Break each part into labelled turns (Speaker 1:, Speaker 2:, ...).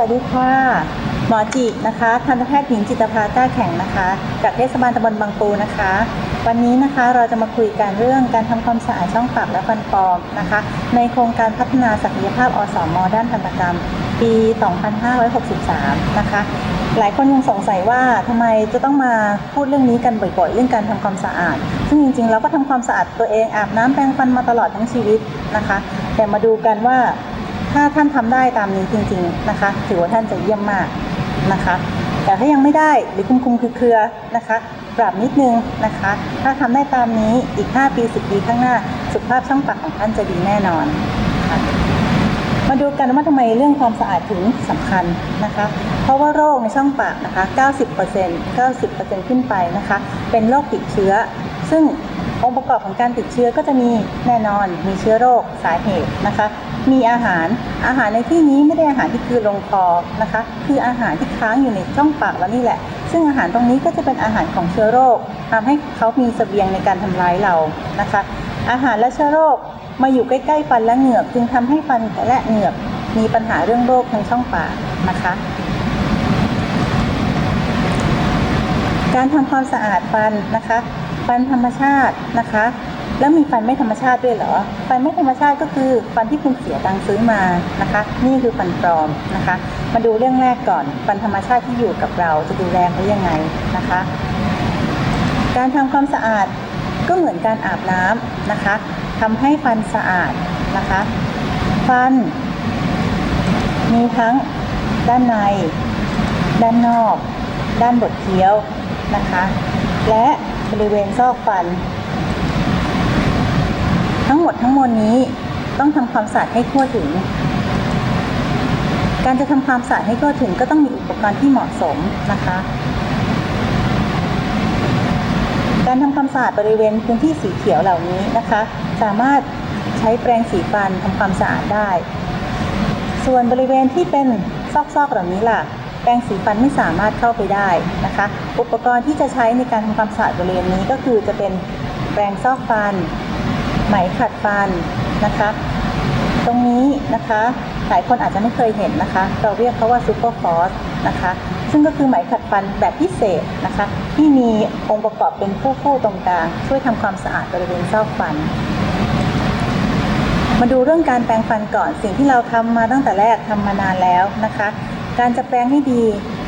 Speaker 1: วัสดีค่ะ หมอจินะคะทันตแพทย์หญิงจิตภาก้าแข่งนะคะ จากเทศบาลตำบลบางปูนะคะ วันนี้นะคะเราจะมาคุยกันเรื่องการทำความสะอาดช่องปากและฟันปลอมนะคะ ในโครงการพัฒนาศักยภาพอสมด้านทันตกรรม ปี 2563 นะคะ หลายคนยังสงสัยว่าทำไมจะต้องมาพูดเรื่องนี้กันบ่อยๆ เรื่องการทำความสะอาด ซึ่งจริงๆ เราก็ทำความสะอาดตัวเองอาบน้ำแปรงฟันมาตลอดทั้งชีวิตนะคะ แต่มาดูกันว่า ถ้าท่านทำได้ตามนี้จริง ๆนะคะ ถือว่าท่านจะเยี่ยมมากนะคะ แต่ถ้ายังไม่ได้หรือคุมคุมคือเครือนะคะปรับนิดนึงนะคะ ถ้าทำได้ตามนี้อีก 5 ปี 10 ปีข้างหน้า สุขภาพช่องปากของท่านจะดีแน่นอนค่ะมาดูกันว่าทำไมเรื่องความสะอาดถึงสำคัญนะคะ เพราะว่าโรคในช่องปากนะคะ 90% 90%ขึ้นไปนะคะ เป็นโรคติดเชื้อ ซึ่งองค์ประกอบของการติดเชื้อก็จะมีแน่นอน มีเชื้อโรคสาเหตุนะคะ มีอาหาร อาหารในที่นี้ไม่ได้อาหารที่คือลงคอนะคะ คืออาหารที่ค้างอยู่ในช่องปากเรานี่แหละ ซึ่งอาหารตรงนี้ก็จะเป็นอาหารของเชื้อโรคทำให้เขามีเสบียงในการทำร้ายเรานะคะ อาหารและเชื้อโรคมาอยู่ใกล้ ๆ ฟันและเหงือก จึงทำให้ฟันและเหงือกมีปัญหาเรื่องโรคทางช่องปากนะคะ การทำความสะอาดฟันนะคะ ฟันธรรมชาตินะคะ แล้วมีฟันไม่ธรรมชาติด้วยเหรอ ฟันไม่ธรรมชาติก็คือฟันที่คุณเสียตังค์ซื้อมานะคะ นี่คือฟันปลอมนะคะ มาดูเรื่องแรกก่อน ฟันธรรมชาติที่อยู่กับเราจะดูแลเขายังไงนะคะ การทำความสะอาดก็เหมือนการอาบน้ำนะคะทำให้ฟันสะอาดนะคะ ฟัน มีทั้งด้านใน ด้านนอก ด้านบดเคี้ยวนะคะ และบริเวณซอกฟัน ทั้งหมดทั้งมวลนี้ต้องทำความสะอาดให้ทั่วถึง การจะทำความสะอาดให้ทั่วถึงก็ต้องมีอุปกรณ์ที่เหมาะสมนะคะ การทำความสะอาดบริเวณพื้นที่สีเขียวเหล่านี้นะคะ สามารถใช้แปรงสีฟันทำความสะอาดได้ ส่วนบริเวณที่เป็นซอกๆเหล่านี้ล่ะแปรงสีฟันไม่สามารถเข้าไปได้นะคะ อุปกรณ์ที่จะใช้ในการทำความสะอาดบริเวณนี้ก็คือจะเป็นแปรงซอกฟัน ไหมขัดฟันนะคะ ตรงนี้นะคะหลายคนอาจจะไม่เคยเห็นนะคะ เราเรียกเขาว่าซูเปอร์ฟอสนะคะ ซึ่งก็คือไหมขัดฟันแบบพิเศษนะคะ ที่มีองค์ประกอบเป็นคู่ๆตรงกลางช่วยทำความสะอาดบริเวณซอกฟัน มาดูเรื่องการแปรงฟันก่อนสิ่งที่เราทำมาตั้งแต่แรกทำมานานแล้วนะคะ การจะแปรงให้ดี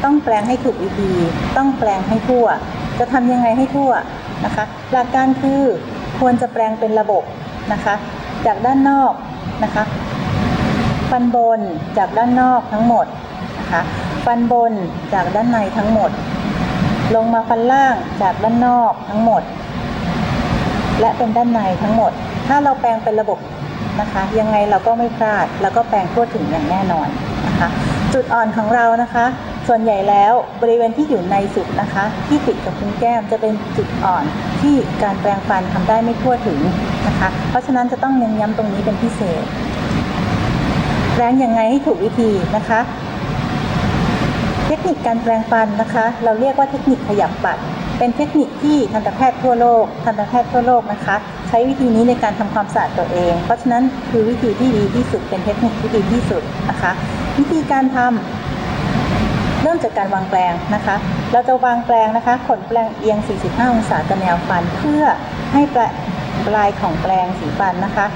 Speaker 1: ต้องแปรงให้ถูกวิธี ต้องแปรงให้ทั่ว จะทำยังไงให้ทั่วนะคะ หลักการคือ ควรจะแปรงเป็นระบบนะคะ จากด้านนอกนะคะฟันบนจากด้านนอกทั้งหมดนะคะฟันบนจากด้านในทั้งหมด ลงมาฟันล่างจากด้านนอกทั้งหมด และเป็นด้านในทั้งหมด ถ้าเราแปรงเป็นระบบนะคะ ยังไงเราก็ไม่พลาด แล้วก็แปรงทั่วถึงอย่างแน่นอนนะคะ จุดอ่อนของเรานะคะ ส่วนใหญ่แล้วบริเวณที่อยู่ในสุดนะคะ ที่ติดกับพุ้งแก้มจะเป็นจุดอ่อนที่การแปรงฟันทำได้ไม่ทั่วถึงนะคะ เพราะฉะนั้นจะต้องเน้นย้ำตรงนี้เป็นพิเศษแปรงยังไงให้ถูกวิธีนะคะ เทคนิคการแปรงฟันนะคะ เราเรียกว่าเทคนิคขยับปัด เป็นเทคนิคที่ทันตแพทย์ทั่วโลกทันตแพทย์ทั่วโลกนะคะ ใช้วิธีนี้ในการทำความสะอาดตัวเอง เพราะฉะนั้นคือวิธีที่ดีที่สุดเป็นเทคนิคที่ดีที่สุดนะคะ วิธีการทำ เริ่มจากการวางแปรงนะคะ เราจะวางแปรงนะคะขนแปรงเอียง 45 องศากับแนวฟัน เพื่อให้ปลายของแปรงสีฟันนะคะ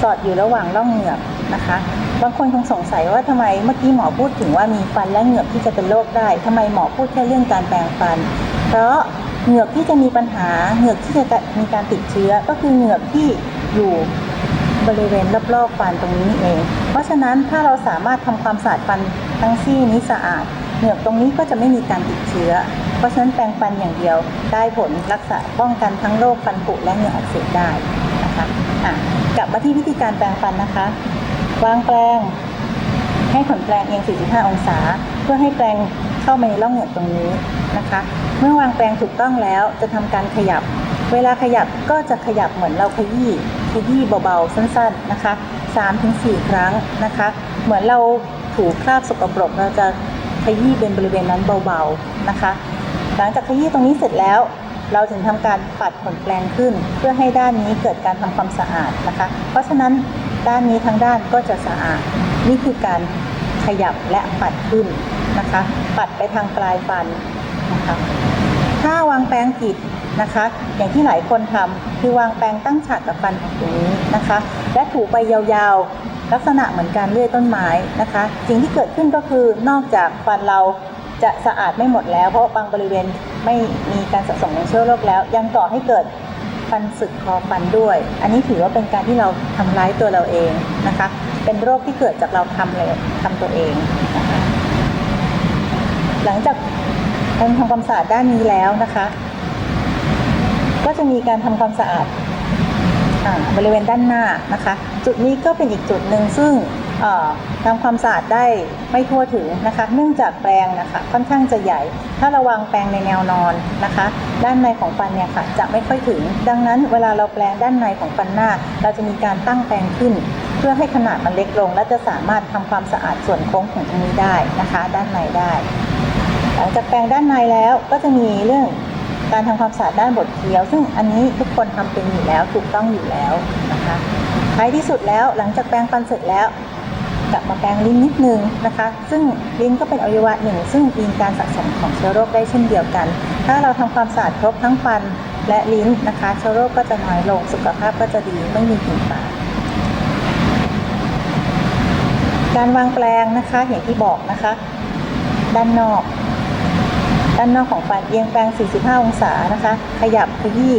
Speaker 1: สอดอยู่ระหว่างร่องเหงือกนะคะ บางคนคงสงสัยว่าทำไมเมื่อกี้หมอพูดถึงว่ามีฟันและเหงือกที่จะเป็นโรคได้ทำไมหมอพูดแค่เรื่องการแปรงฟัน เพราะเหงือกที่จะมีปัญหาเหงือกที่จะมีการติดเชื้อก็คือเหงือกที่อยู่บริเวณรอบๆฟันตรงนี้นี่เอง เพราะฉะนั้นถ้าเราสามารถทำความสะอาดฟันทั้งซี่นี้สะอาด เหงือกตรงนี้ก็จะไม่มีการติดเชื้อ เพราะฉะนั้นแปรงฟันอย่างเดียวได้ผลรักษาป้องกันทั้งโรคฟันผุและเหงือกอักเสบได้นะคะอะกลับมาที่วิธีการแปรงฟันนะคะ วางแปรงให้ขนแปรงเอียง 45 องศา เพื่อให้แปรงเข้ามาในร่องเหงือกตรงนี้นะคะ เมื่อวางแปรงถูกต้องแล้วจะทำการขยับ เวลาขยับก็จะขยับเหมือนเราขยี้ขยี้เบาๆ สั้นๆนะคะ3-4 ครั้งนะคะ เหมือนเราถูคราบสกปรกเราจะ ขยี้เป็นบริเวณนั้นเบาๆนะคะ หลังจากขยี้ตรงนี้เสร็จแล้ว เราถึงทำการปัดขนแปรงขึ้น เพื่อให้ด้านนี้เกิดการทำความสะอาดนะคะ เพราะฉะนั้นด้านนี้ทั้งด้านก็จะสะอาด นี่คือการขยับและปัดขึ้นนะคะ ปัดไปทางปลายฟันนะคะถ้าวางแปรงผิดนะคะ อย่างที่หลายคนทำคือวางแปรงตั้งฉากกับฟันอย่างนี้นะคะ และถูไปยาวๆ ลักษณะเหมือนการเลื่อยต้นไม้นะคะ สิ่งที่เกิดขึ้นก็คือนอกจากฟันเราจะสะอาดไม่หมดแล้ว เพราะบางบริเวณไม่มีการสะสมของเชื้อโรคแล้ว ยังก่อให้เกิดฟันสึกคอฟันด้วย อันนี้ถือว่าเป็นการที่เราทำร้ายตัวเราเองนะคะ เป็นโรคที่เกิดจากเราทำเลยทำตัวเองนะคะหลังจากการทำความสะอาดด้านนี้แล้วนะคะ ก็จะมีการทำความสะอาด บริเวณด้านหน้านะคะ จุดนี้ก็เป็นอีกจุดหนึ่งซึ่งทำความสะอาดได้ไม่ทั่วถึงนะคะ เนื่องจากแปรงนะคะค่อนข้างจะใหญ่ ถ้าเราวางแปรงในแนวนอนนะคะ ด้านในของฟันเนี่ยค่ะจะไม่ค่อยถึง ดังนั้นเวลาเราแปรงด้านในของฟันหน้า เราจะมีการตั้งแปรงขึ้น เพื่อให้ขนาดมันเล็กลง และจะสามารถทำความสะอาดส่วนโค้งของตรงนี้ได้นะคะ ด้านในได้ หลังจากแปรงด้านในแล้วก็จะมีเรื่อง การทำความสะอาดด้านบดเคี้ยว ซึ่งอันนี้ทุกคนทำเป็นอยู่แล้วถูกต้องอยู่แล้วนะคะท้ายที่สุดแล้วหลังจากแปรงฟันเสร็จแล้วกลับมาแปรงลิ้นนิดนึงนะคะ ซึ่งลิ้นก็เป็นอวัยวะหนึ่ง ซึ่งมีการสะสมของเชื้อโรคได้เช่นเดียวกัน ถ้าเราทำความสะอาดครบทั้งฟันและลิ้นนะคะเชื้อโรคก็จะน้อยลงสุขภาพก็จะดีไม่มีกลิ่นปากการวางแปรงนะคะอย่างที่บอกนะคะ ด้านนอก ด้านนอกของฟันเอียงแปรง45 องศานะคะ ขยับขยี้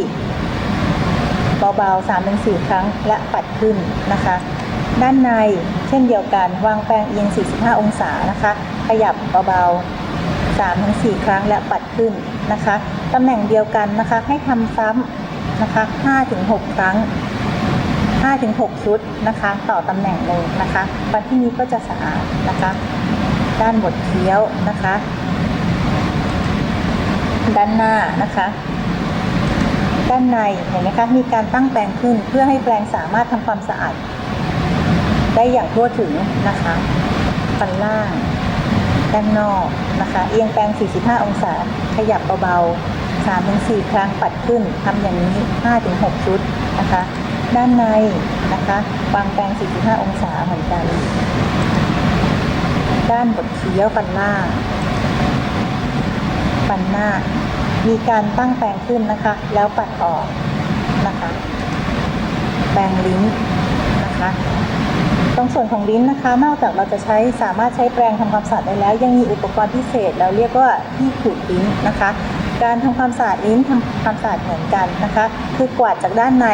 Speaker 1: เบาๆ3-4 ครั้งและปัดขึ้นนะคะ ด้านในเช่นเดียวกัน วางแปรงเอียง 45 องศานะคะ ขยับเบาๆ3-4 ครั้งและปัดขึ้นนะคะตำแหน่งเดียวกันนะคะให้ทำซ้ำนะคะ 5-6 ครั้ง 5-6 ชุดนะคะ ต่อตำแหน่งหนึ่งนะคะฟันที่นี้ก็จะสะอาดนะคะ ด้านบดเคี้ยวนะคะ ด้านหน้านะคะ ด้านในเห็นไหมคะมีการตั้งแปรงขึ้นเพื่อให้แปรงสามารถทำความสะอาด ได้อย่างทั่วถึงนะคะฟันล่างด้านนอกนะคะ เอียงแปรง 45 องศา ขยับเบาๆ 3-4 ครั้งปัดขึ้นทำอย่างนี้ 5-6 ชุดนะคะ ด้านในนะคะวางแปรง 45 องศาเหมือนกัน ด้านบดเคี้ยวฟันล่าง ฟันหน้า มีการตั้งแปรงขึ้นนะคะ แล้วปัดออกนะคะ แปรงลิ้นนะคะ ตรงส่วนของลิ้นนะคะ นอกจากเราจะใช้สามารถใช้แปรงทำความสะอาดได้แล้ว ยังมีอุปกรณ์พิเศษ เราเรียกว่าที่ขูดลิ้นนะคะ การทำความสะอาดลิ้นทำความสะอาดเหมือนกันนะคะ คือกวาดจากด้านใน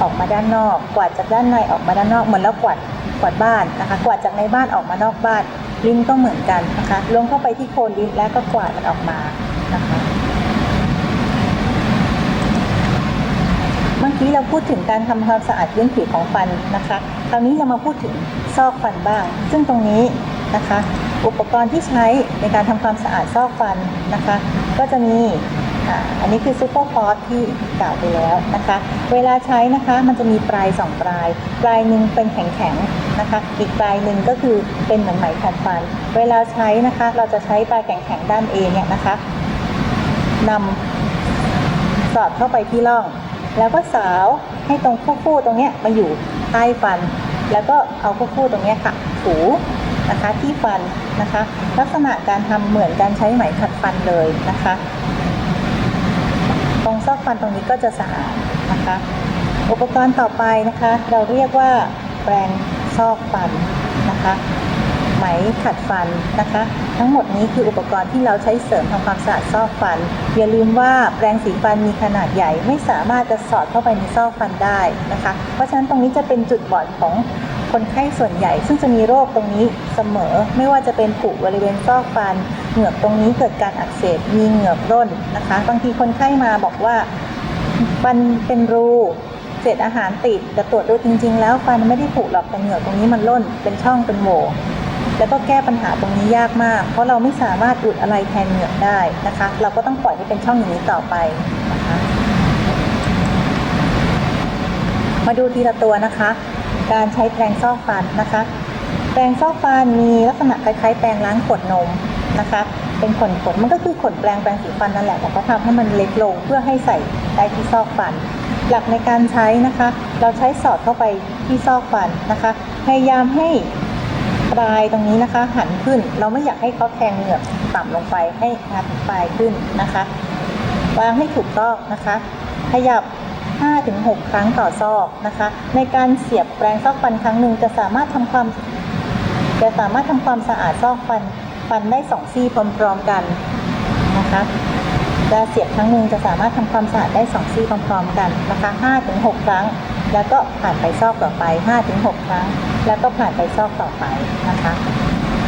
Speaker 1: ออกมาด้านนอก กวาดจากด้านในออกมาด้านนอกเหมือนเรากวาดกวาดบ้านนะคะ กวาดจากในบ้านออกมานอกบ้าน ลิ้นก็เหมือนกันนะคะลงเข้าไปที่โคนลิ้นแล้วก็กวาดมันออกมานะคะเมื่อกี้เราพูดถึงการทำความสะอาดพื้นผิวของฟันนะคะคราวนี้เรามาพูดถึงซอกฟันบ้าง ซึ่งตรงนี้นะคะ อุปกรณ์ที่ใช้ในการทำความสะอาดซอกฟันนะคะ ก็จะมีอันนี้คือซูเปอร์ฟอสที่กล่าวไปแล้วนะคะ เวลาใช้นะคะมันจะมีปลายสองปลาย ปลายหนึ่งเป็นแข็ง นะคะ อีกปลายหนึ่งก็คือเป็นเหมือนไหมขัดฟัน เวลาใช้นะคะ เราจะใช้ปลายแข็งๆด้านเอเนี่ยนะคะนำสอดเข้าไปที่ร่อง แล้วก็สาวให้ตรงคู่ๆตรงเนี้ยมาอยู่ใต้ฟัน แล้วก็เอาคู่ๆตรงเนี้ยค่ะถูนะคะที่ฟันนะคะ ลักษณะการทำเหมือนการใช้ไหมขัดฟันเลยนะคะ ตรงซอกฟันตรงนี้ก็จะสะอาดนะคะ อุปกรณ์ต่อไปนะคะ เราเรียกว่าแปรง ซอกฟันนะคะ ไหมขัดฟันนะคะ ทั้งหมดนี้คืออุปกรณ์ที่เราใช้เสริมทำความสะอาดซอกฟัน อย่าลืมว่าแปรงสีฟันมีขนาดใหญ่ไม่สามารถจะสอดเข้าไปในซอกฟันได้นะคะ เพราะฉะนั้นตรงนี้จะเป็นจุดบอดของคนไข้ส่วนใหญ่ ซึ่งจะมีโรคตรงนี้เสมอ ไม่ว่าจะเป็นผุบริเวณซอกฟัน เหงือกตรงนี้เกิดการอักเสบมีเหงือกร่นนะคะ บางทีคนไข้มาบอกว่าฟันเป็นรู เศษอาหารติดแต่ตรวจดูจริง ๆ แล้วฟันไม่ได้ผุหรอกแต่เหงือกตรงนี้มันร่นเป็นช่องเป็นโหว่แล้วก็แก้ปัญหาตรงนี้ยากมาก เพราะเราไม่สามารถอุดอะไรแทนเหงือกได้นะคะ เราก็ต้องปล่อยให้เป็นช่องอย่างนี้ต่อไปนะคะ มาดูทีละตัวนะคะ การใช้แปรงซอกฟันนะคะ แปรงซอกฟันมีลักษณะคล้ายๆ แปรงล้างขวดนมนะคะ เป็นขนขนมันก็คือขนแปรงแปรงสีฟันนั่นแหละแต่ก็ทำให้มันเล็กลงเพื่อให้ใส่ได้ที่ซอกฟัน หลักในการใช้นะคะ เราใช้สอดเข้าไปที่ซอกฟันนะคะ พยายามให้ปลายตรงนี้นะคะ หันขึ้น เราไม่อยากให้เขาแทงเหงือกต่ำลงไปให้งัดปลายขึ้นนะคะวางให้ถูกต้องนะคะ ขยับ 5-6 ครั้งต่อซอกนะคะ ในการเสียบแปรงซอกฟันครั้งหนึ่งจะสามารถทำความจะสามารถทำความสะอาดซอกฟัน ฟันได้สองซี่พร้อมๆกันนะคะจะเสียบครั้งหนึ่งจะสามารถทำความสะอาดได้สองซี่พร้อมๆกันนะคะ5-6ครั้ง แล้วก็ผ่านไปซอกต่อไป5-6ครั้ง แล้วก็ผ่านไปซอกต่อไปนะคะ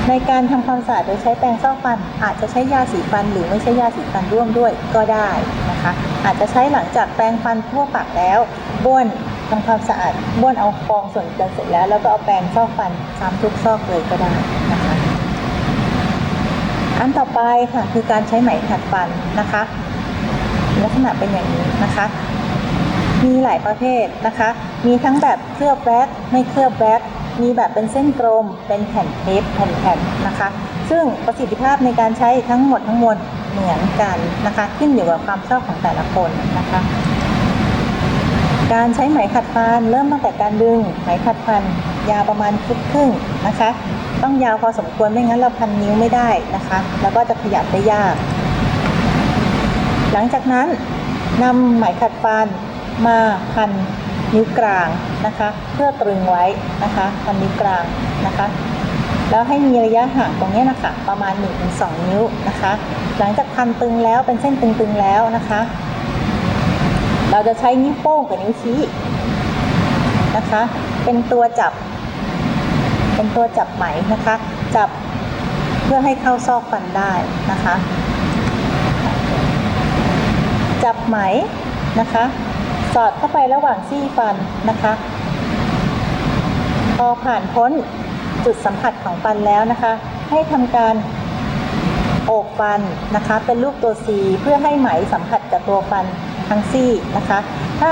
Speaker 1: ในการทำความสะอาดโดยใช้แปรงซอกฟัน อาจจะใช้ยาสีฟันหรือไม่ใช้ยาสีฟันร่วมด้วยก็ได้นะคะ อาจจะใช้หลังจากแปรงฟันทั่วปากแล้วบ้วนทำความสะอาดบ้วนเอาฟองส่วนเกินเสร็จแล้ว แล้วก็เอาแปรงซอกฟันซ้ำทุกซอกเลยก็ได้ อันต่อไปค่ะคือการใช้ไหมขัดฟันนะคะ ลักษณะเป็นอย่างนี้นะคะ มีหลายประเภทนะคะ มีทั้งแบบเคลือบแว็กซ์ไม่เคลือบแว็กซ์มีแบบเป็นเส้นกลม เป็นแผ่นเทปแผ่นๆนะคะ ซึ่งประสิทธิภาพในการใช้ทั้งหมดทั้งมวลเหมือนกันนะคะ ขึ้นอยู่กับความชอบของแต่ละคนนะคะ การใช้ไหมขัดฟันเริ่มตั้งแต่การดึงไหมขัดฟันยาวประมาณฟุตครึ่งนะคะ ต้องยาวพอสมควรไม่งั้นเราพันนิ้วไม่ได้นะคะ แล้วก็จะขยับได้ยาก หลังจากนั้นนำไหมขัดฟันมาพันนิ้วกลางนะคะ เพื่อตรึงไว้นะคะ พันนิ้วกลางนะคะ แล้วให้มีระยะห่างตรงนี้นะคะประมาณ 1-2 นิ้วนะคะ หลังจากพันตึงแล้วเป็นเส้นตึงๆแล้วนะคะ เราจะใช้นิ้วโป้งกับนิ้วชี้นะคะ เป็นตัวจับ เป็นตัวจับไหมนะคะ จับเพื่อให้เข้าซอกฟันได้นะคะ จับไหมนะคะ สอดเข้าไประหว่างซี่ฟันนะคะ พอผ่านพ้นจุดสัมผัสของฟันแล้วนะคะ ให้ทำการโอบฟันนะคะ เป็นรูปตัว C เพื่อให้ไหมสัมผัสกับตัวฟันทั้งซี่นะคะ ถ้า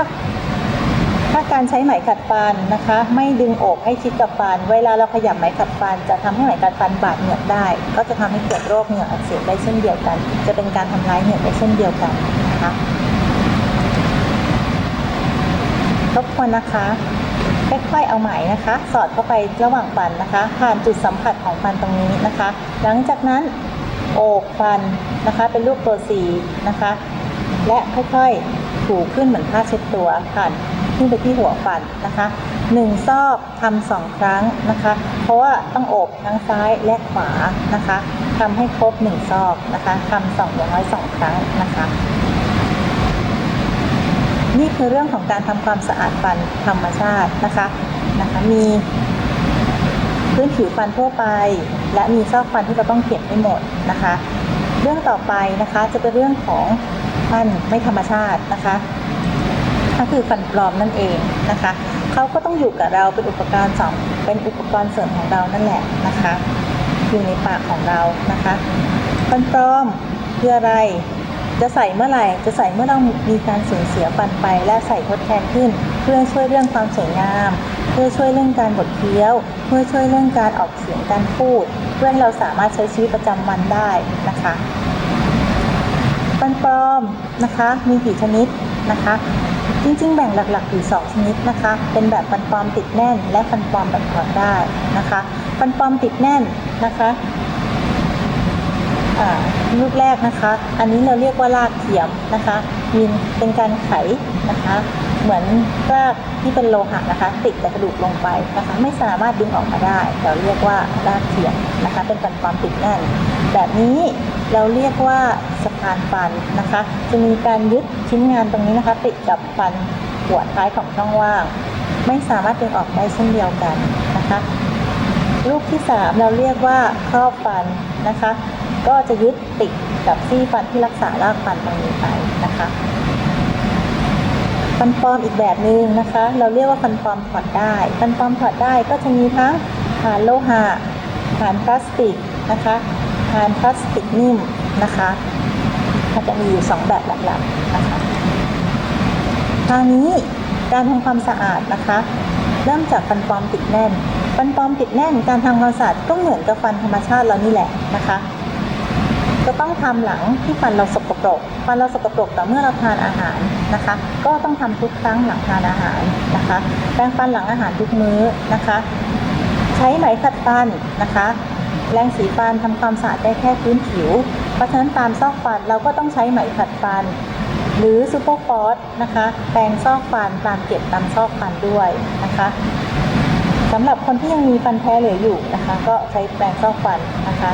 Speaker 1: ถ้าการใช้ไหมขัดฟันนะคะ ไม่ดึงอบให้ชิดกับฟัน เวลาเราขยับไหมขัดฟัน จะทำให้ไหมขัดฟันบาดเหงือกได้ ก็จะทำให้เกิดโรคเหงือกอักเสบได้เช่นเดียวกัน จะเป็นการทำร้ายเหงือกได้เช่นเดียวกันนะคะรบกวนนะคะค่อยๆเอาไหมนะคะ สอดเข้าไประหว่างฟันนะคะ ผ่านจุดสัมผัสของฟันตรงนี้นะคะ หลังจากนั้นโอบฟันนะคะ เป็นรูปตัว C นะคะ และค่อยๆถูขึ้นเหมือนผ้าเช็ดตัวผ่าน ขึ้นไปที่หัวฟันนะคะหนึ่งซอกทำสองครั้งนะคะ เพราะว่าต้องอบทั้งซ้ายและขวานะคะทำให้ครบหนึ่งซอกนะคะทำสองอย่างน้อยสองครั้งนะคะนี่คือเรื่องของการทำความสะอาดฟันธรรมชาตินะคะนะคะมีพื้นผิวฟันทั่วไป และมีซอกฟันที่เราต้องเก็บให้หมดนะคะ เรื่องต่อไปนะคะจะเป็นเรื่องของฟันไม่ธรรมชาตินะคะ ก็คือฟันปลอมนั่นเองนะคะเขาก็ต้องอยู่กับเราเป็นอุปกรณ์สองเป็นอุปกรณ์เสริมของเรานั่นแหละนะคะอยู่ในปากของเรานะคะฟันปลอมคืออะไร จะใส่เมื่อไหร่ จะใส่เมื่อเรามีการสูญเสียฟันไปและใส่ทดแทนขึ้น เพื่อช่วยเรื่องความสวยงาม เพื่อช่วยเรื่องการบดเคี้ยว เพื่อช่วยเรื่องการออกเสียงการพูด เพื่อให้เราสามารถใช้ชีวิตประจำวันได้นะคะ ฟันปลอมนะคะมีกี่ชนิดนะคะจริงๆ แบ่งหลักๆอยู่2ชนิดนะคะ เป็นแบบฟันปลอมติดแน่น และฟันปลอมแบบถอดได้นะคะฟันปลอมติดแน่นนะคะรูปแรกนะคะ อันนี้เราเรียกว่ารากเทียมนะคะมีเป็นการไขนะคะ เหมือนรากที่เป็นโลหะนะคะ ติดกับกระดูกลงไปนะคะ ไม่สามารถดึงออกมาได้ เราเรียกว่ารากเทียมนะคะ เป็นฟันปลอมติดแน่น แบบนี้เราเรียกว่าสะพานฟันนะคะ จะมีการยึดชิ้นงานตรงนี้นะคะ ติดกับฟันหัวท้ายของช่องว่าง ไม่สามารถดึงออกได้เช่นเดียวกันนะคะรูปที่ 3 เราเรียกว่าครอบฟันนะคะ ก็จะยึดติดกับซี่ฟันที่รักษารากฟันตรงนี้ไปนะคะ ฟันปลอมอีกแบบหนึ่งนะคะ เราเรียกว่าฟันปลอมถอดได้ ฟันปลอมถอดได้ก็จะมีทั้งฐานโลหะฐานพลาสติกนะคะฐานพลาสติกนิ่มนะคะก็จะมีอยู่สองแบบหลักๆนะคะทางนี้การทำความสะอาดนะคะ เริ่มจากฟันปลอมติดแน่น ฟันปลอมติดแน่น การทำความสะอาดก็เหมือนกับฟันธรรมชาติเรานี่แหละนะคะ จะต้องทำหลังที่ฟันเราสกปรกฟันเราสกปรกแต่เมื่อเราทานอาหารนะคะ ก็ต้องทำทุกครั้งหลังทานอาหารนะคะแปรงฟันหลังอาหารทุกมื้อนะคะ ใช้ไหมขัดฟันนะคะแรงสีฟันทำความสะอาดได้แค่พื้นผิว เพราะฉะนั้นตามซอกฟันเราก็ต้องใช้ไหมขัดฟัน หรือซูเปอร์ฟอสนะคะแปรงซอกฟันตามเก็บตามซอกฟันด้วยนะคะสำหรับคนที่ยังมีฟันแท้เหลืออยู่นะคะ ก็ใช้แปรงซอกฟันนะคะ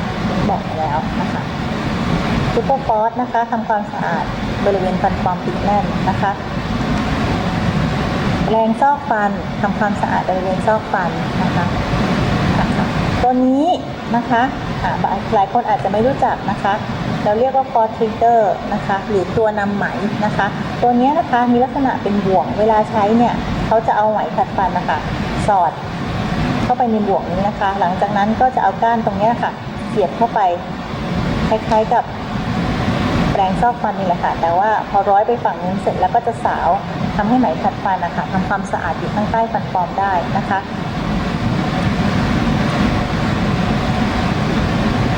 Speaker 1: บอกไปแล้วนะคะ ซูเปอร์ฟอสนะคะทำความสะอาดบริเวณฟันปลอมติดแน่นนะคะ แรงซอกฟันทำความสะอาดบริเวณซอกฟันนะคะตัวนี้นะคะหลายคนอาจจะไม่รู้จักนะคะ เราเรียกว่า f o r t r i g e r นะคะ หรือตัวนำไหมนะคะ ตัวนี้นะคะมีลักษณะเป็นบ่วง เวลาใช้เนี่ยเขาจะเอาไหมขัดฟันนะคะสอดเข้าไปในบ่วงนี้นะคะ หลังจากนั้นก็จะเอาก้านตรงนี้ค่ะ เสียบเข้าไปคล้ายๆกับ รงซอกฟันนี่แหละค่ะ แต่ว่าพอร้อยไปฝั่งนึงเสร็จแล้วก็จะสาวทำให้ไหมขัดฟันนะคะทำความสะอาดอยู่ข้างใต้ฟันปลอมได้นะคะ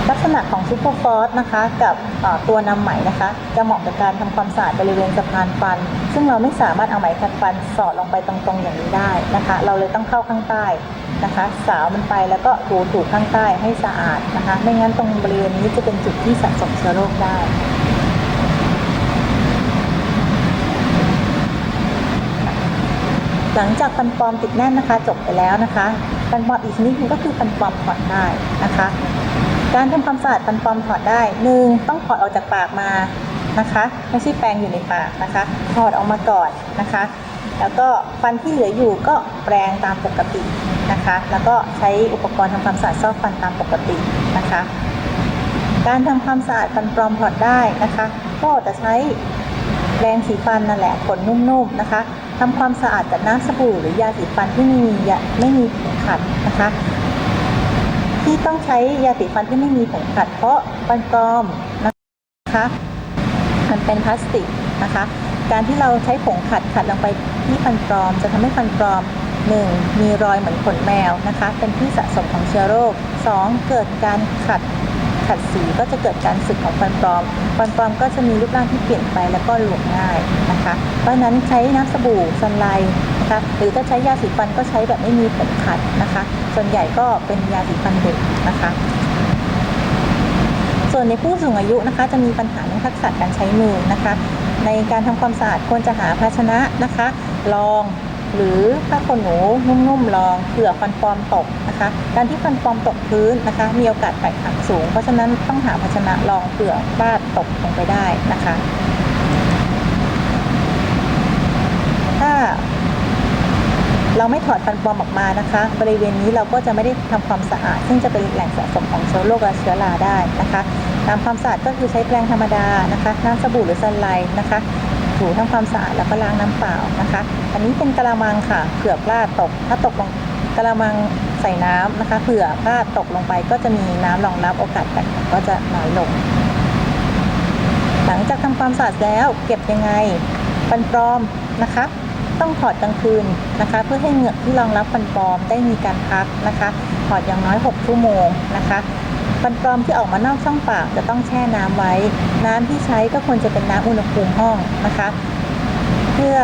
Speaker 1: ลักษณะของซูเปอร์ฟอสนะคะ กับตัวนำไหมนะคะ จะเหมาะกับการทำความสะอาดบริเวณสะพานฟัน ซึ่งเราไม่สามารถเอาไหมขัดฟันสอดลงไปตรงๆอย่างนี้ได้นะคะ เราเลยต้องเข้าข้างใต้นะคะ สาวมันไปแล้วก็ถูถูข้างใต้ให้สะอาดนะคะ ไม่งั้นตรงบริเวณนี้จะเป็นจุดที่สะสมเชื้อโรคได้ หลังจากฟันปลอมติดแน่นนะคะ จบไปแล้วนะคะฟันปลอมอีกชนิดหนึงก็คือฟันปลอมถอดได้นะคะ การทำความสะอาดฟันปลอมถอดได้หนึ่งต้องถอดออกจากปากมานะคะไม่ใช่แปรงอยู่ในปากนะคะถอดออกมาก่อนนะคะ แล้วก็ฟันที่เหลืออยู่ก็แปรงตามปกตินะคะ แล้วก็ใช้อุปกรณ์ทำความสะอาดซอกฟันตามปกตินะคะ การทำความสะอาดฟันปลอมถอดได้นะคะ ก็จะใช้ แรงสีฟันนั่นแหละขนนุ่มๆนะคะทำความสะอาดกับน้ำสบู่หรือยาสีฟันที่ไม่มียาไม่มีผงขัดนะคะ ที่ต้องใช้ยาสีฟันที่ไม่มีผงขัด เพราะฟันปลอมนะคะมันเป็นพลาสติกนะคะ การที่เราใช้ผงขัดขัดลงไปที่ฟันปลอม จะทำให้ฟันปลอม 1. มีรอยเหมือนขนแมวนะคะ เป็นที่สะสมของเชื้อโรค 2. เกิดการขัด ขัดสีก็จะเกิดการสึกของฟันปลอม ฟันปลอมก็จะมีรูปร่างที่เปลี่ยนไปแล้วก็หลวมง่ายนะคะ เพราะนั้นใช้น้ำสบู่ซันไลนะคะหรือถ้าใช้ยาสีฟันก็ใช้แบบไม่มีผงขัดนะคะ ส่วนใหญ่ก็เป็นยาสีฟันเด็กนะคะส่วนในผู้สูงอายุนะคะจะมีปัญหาเรื่องทักษะการใช้มือนะคะ ในการทำความสะอาดควรจะหาภาชนะนะคะรอง หรือผ้าขนหนูนุ่มๆรองเผื่อฟันปลอมตกนะคะ การที่ฟันปลอมตกพื้นนะคะ มีโอกาสแตกหักสูง เพราะฉะนั้นต้องหาภาชนะรองเผื่อพลาดตกลงไปได้นะคะ ถ้าเราไม่ถอดฟันปลอมออกมานะคะ บริเวณนี้เราก็จะไม่ได้ทำความสะอาด ซึ่งจะเป็นแหล่งสะสมของเชื้อโรคและเชื้อราได้นะคะตามความสะอาดก็คือใช้แปรงธรรมดานะคะ น้ำสบู่หรือซันไลท์นะคะ ถูทำความสะอาดแล้วก็ล้างน้ำเปล่านะคะ อันนี้เป็นกระมังค่ะเผื่อพลาดตก ถ้าตกลงกระมังใส่น้ำนะคะเผื่อพลาดตกลงไปก็จะมีน้ำรองรับโอกาสแตกก็จะน้อยลง หลังจากทำความสะอาดแล้วเก็บยังไงฟันปลอมนะคะ ต้องถอดกลางคืนนะคะ เพื่อให้เหงือกที่รองรับฟันปลอมได้มีการพักนะคะถอดอย่างน้อย 6 ชั่วโมงนะคะ ฟันปลอมที่ออกมานอกช่องปากจะต้องแช่น้ำไว้ น้ำที่ใช้ก็ควรจะเป็นน้ำอุณหภูมิห้องนะคะ เพื่อ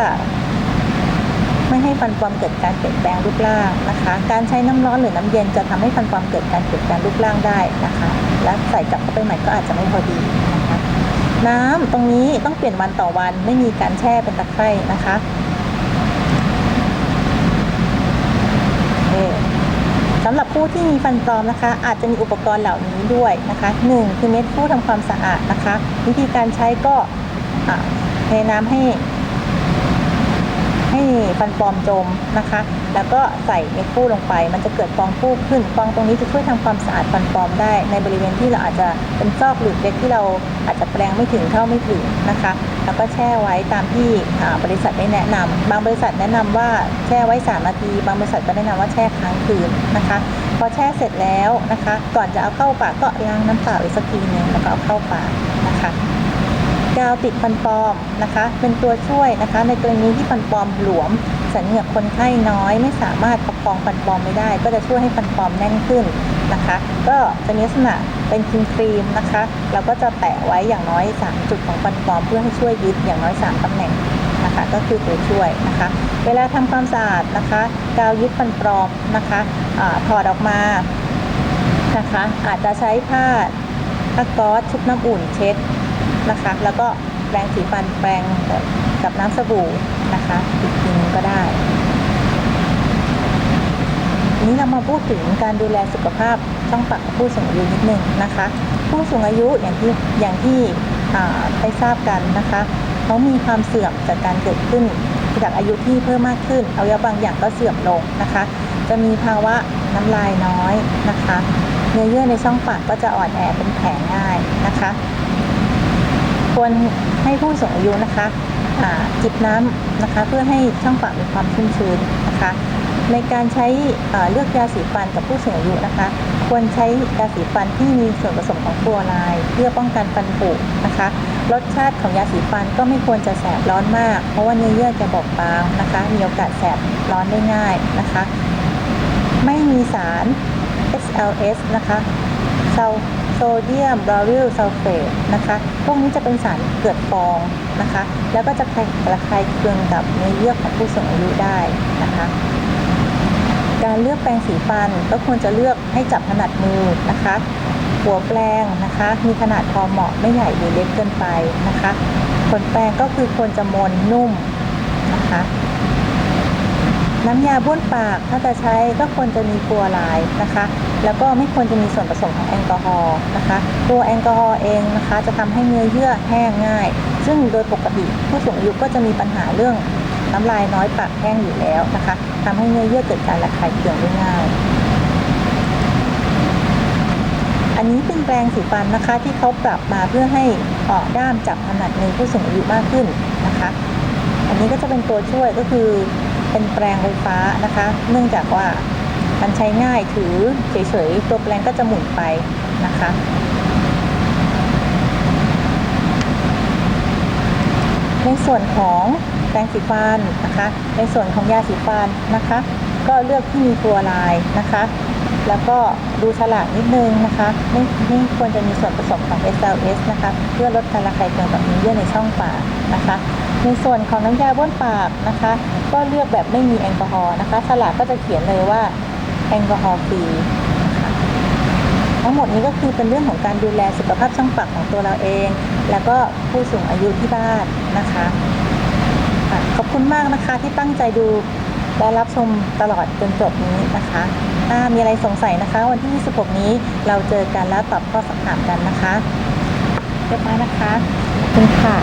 Speaker 1: ไม่ให้ฟันปลอมเกิดการเปลี่ยนแปลงรูปร่างนะคะ การใช้น้ำร้อนหรือน้ำเย็นจะทำให้ฟันปลอมเกิดการเปลี่ยนแปลงรูปร่างได้นะคะ และใส่กลับเข้าไปใหม่ก็อาจจะไม่พอดีนะคะ น้ำตรงนี้ต้องเปลี่ยนวันต่อวันไม่มีการแช่เป็นตะไคร่นะคะ เอ่อสำหรับผู้ที่มีฟันปลอมนะคะ อาจจะมีอุปกรณ์เหล่านี้ด้วยนะคะหนึ่งคือเม็ดผู้ทำความสะอาดนะคะ วิธีการใช้ก็เทน้ำให้ ให้ฟันปลอมจมนะคะ แล้วก็ใส่เม็ดฟูลงไป มันจะเกิดฟองฟูขึ้นฟองตรงนี้จะช่วยทำความสะอาดฟันปลอมได้ในบริเวณที่เราอาจจะเป็นซอกหรือเล็กที่เราอาจจะแปลงไม่ถึงเท่าไม่ถึงนะคะ แล้วก็แช่ไว้ตามที่บริษัทได้แนะนำบางบริษัทแนะนำว่าแช่ไว้ 3 นาที บางบริษัทก็แนะนำว่าแช่ค้างคืนนะคะ พอแช่เสร็จแล้วนะคะ ก่อนจะเอาเข้าปากก็ล้างน้ำเปล่าอีกสักทีหนึงแล้วก็เอาเข้าปากนะคะกาวติดฟันปลอมนะคะ เป็นตัวช่วยนะคะ ในกรณีที่ฟันปลอมหลวม สันเหงือกคนไข้น้อย ไม่สามารถประคองฟันปลอมไม่ได้ ก็จะช่วยให้ฟันปลอมแน่นขึ้น นะคะ ก็จะมีลักษณะเป็นครีมครีมนะคะเราก็จะแปะไว้อย่างน้อย 3 จุดของฟันปลอมเพื่อให้ช่วยยึดอย่างน้อย 3ตำแหน่งนะคะก็คือตัวช่วยนะคะ เวลาทำความสะอาดนะคะกาวยึดฟันปลอมนะคะอาถอดออกมานะคะอาจจะใช้ผ้าผ้าก๊อซชุบน้ำอุ่นเช็ดนะคะ แล้วก็แปรงสีฟันแปรงกับน้ำสบู่นะคะอีกทีนึงก็ได้ นี้เรามาพูดถึงการดูแลสุขภาพช่องปากของผู้สูงอายุนิดนึงนะคะ ผู้สูงอายุอย่างที่อย่างที่ได้ทราบกันนะคะเขามีความเสื่อมจากการเกิดขึ้นจากอายุที่เพิ่มมากขึ้นอวัยวะบางอย่างก็เสื่อมลงนะคะ จะมีภาวะน้ำลายน้อยนะคะ เนื้อเยื่อในช่องปากก็จะอ่อนแอเป็นแผลง่ายนะคะ ควรให้ผู้สูงอายุนะคะจิบน้ำนะคะ เพื่อให้ช่องปากมีความชุ่มชื้นนะคะ ในการใช้เลือกยาสีฟันกับผู้สูงอายุนะคะ ควรใช้ยาสีฟันที่มีส่วนผสมของฟลูออไรด์เพื่อป้องกันฟันผุนะคะ รสชาติของยาสีฟันก็ไม่ควรจะแสบร้อนมาก เพราะว่าเนื้อเยื่อจะบอบบางนะคะ มีโอกาสแสบร้อนได้ง่ายนะคะ ไม่มีสาร SLS นะคะโซโซเดียมบรอริลซัลเฟตนะคะ พวกนี้จะเป็นสารเกิดฟองนะคะ แล้วก็จะระคายเคืองกับเนื้อเยื่อของผู้สูงอายุได้นะคะ การเลือกแปรงสีฟันก็ควรจะเลือกให้จับถนัดมือนะคะ หัวแปรงนะคะ มีขนาดพอเหมาะไม่ใหญ่หรือเล็กเกินไปนะคะขนแปรงก็คือควรจะมนนุ่มนะคะน้ำยาบ้วนปากถ้าจะใช้ก็ควรจะมีฟลูออไรด์นะคะ แล้วก็ไม่ควรจะมีส่วนผสมของแอลกอฮอล์นะคะตัวแอลกอฮอล์เองนะคะ จะทำให้เนื้อเยื่อแห้งง่าย ซึ่งโดยปกติผู้สูงอายุก็จะมีปัญหาเรื่อง น้ำลายน้อยปากแห้งอยู่แล้วนะคะทำให้เนื้อเยื่อเกิดการระคายเคืองได้ง่าย อันนี้เป็นแปรงสีฟันนะคะที่เขาปรับมาเพื่อให้ออกด้ามจับถนัดมือผู้สูงอายุมากขึ้นนะคะ อันนี้ก็จะเป็นตัวช่วยก็คือเป็นแปรงไฟฟ้านะคะ เนื่องจากว่ามันใช้ง่ายถือเฉยๆตัวแปรงก็จะหมุนไปนะคะ ในส่วนของแปรงสีฟันนะคะ ในส่วนของยาสีฟันนะคะ ก็เลือกที่มีตัวลายนะคะ แล้วก็ดูฉลากนิดนึงนะคะไม่ไม่ควรจะมีส่วนผสมของ SLS นะคะ เพื่อลดการระคายเคืองกับเนื้เยื่อในช่องปากนะคะ ในส่วนของน้ำยาบ้วนปากนะคะ ก็เลือกแบบไม่มีแอลกอฮอล์นะคะฉลากก็จะเขียนเลยว่าแอลกอฮอล์ฟรีทั้งหมดนี้ก็คือเป็นเรื่องของการดูแลสุขภาพช่องปากของตัวเราเอง แล้วก็ผู้สูงอายุที่บ้านนะคะขอบคุณมากนะคะที่ตั้งใจดูและรับชมตลอดจนจบนี้นะคะถ้ามีอะไรสงสัยนะคะ วันที่ 26 นี้เราเจอกันแล้วตอบข้อสักถามกันนะคะเรียบร้อยนะคะขอบคุณค่ะ